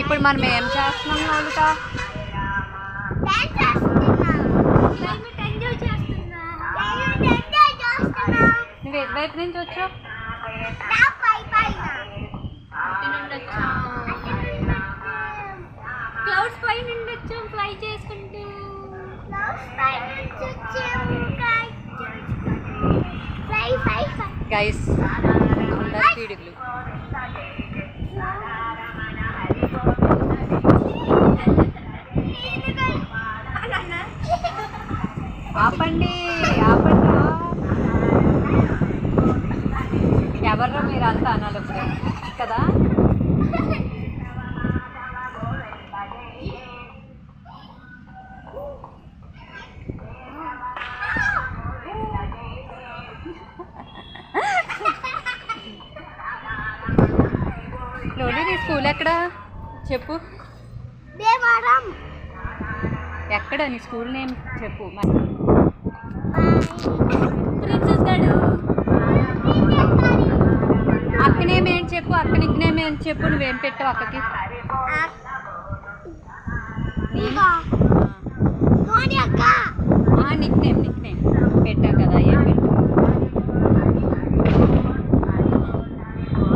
ఇప్పుడు మనం ఏం చేస్తున్నాం లలిత నువ్వు ఎటువైపు నుంచి వచ్చావు? క్లౌడ్స్ పై నుండి వచ్చాం ఫ్లై చేసుకుంటూ. గైస్ అందరు పీడుగులు ఆపండి ఆపండి. ఎవర్రా మీరు అంతా అనాలి ఇప్పుడు? కదా? నీ స్కూల్ ఎక్కడ? చెప్పు. ఎక్కడ నీ స్కూల్ నేమ్? చెప్పు. మరి ప్రిన్సెస్ గడు. అక్క నేమ్ ఏంటి చెప్పు అక్క నిక్ నేమ్ ఏంటి చెప్పు నువ్వేం పెట్టావు అక్కకి? మోని అక్క. ఆ నిక్ నేమ్ నిక్ నేమ్ పెట్టావు కదా ఏం పెట్టావు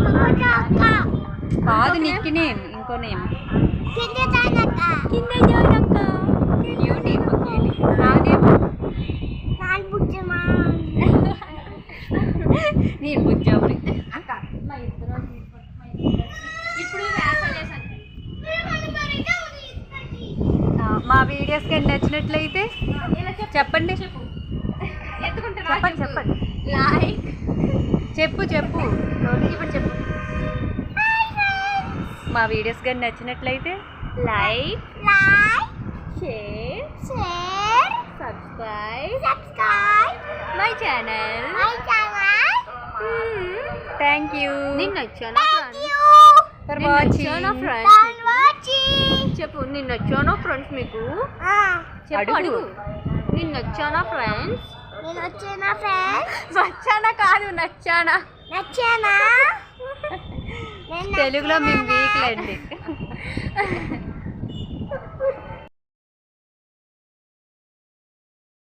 సుమక అక్క. కాదు నిక్ నేమ్ ఇంకో నేమ్ కింద తానక్క కింద జోనక్క క్యూటీ నా నేమ్ నాన్ బుజ్జమా నేను బుజ్జాముని ఇప్పుడు వేసవి చేశాను ఆ, మా వీడియోస్ కానీ నచ్చినట్లయితే చెప్పండి. చెప్పండి చెప్పండి. లైక్ చెప్పు చెప్పు. ఇప్పుడు చెప్పు. మా వీడియోస్ కానీ నచ్చినట్లయితే like like share share subscribe subscribe my channel my channel thank you నిన్న వచ్చానా thank you for watching friends చెప్పు నిన్న వచ్చానా ఫ్రెండ్స్ మీకు? చెప్పు అడుగు. నిన్న వచ్చానా ఫ్రెండ్స్ నేను వచ్చిన ఫ్రెండ్స్ వచ్చానా కాదు నచ్చానా? నచ్చానా? నేను తెలుగులో మేము? వీక్లండి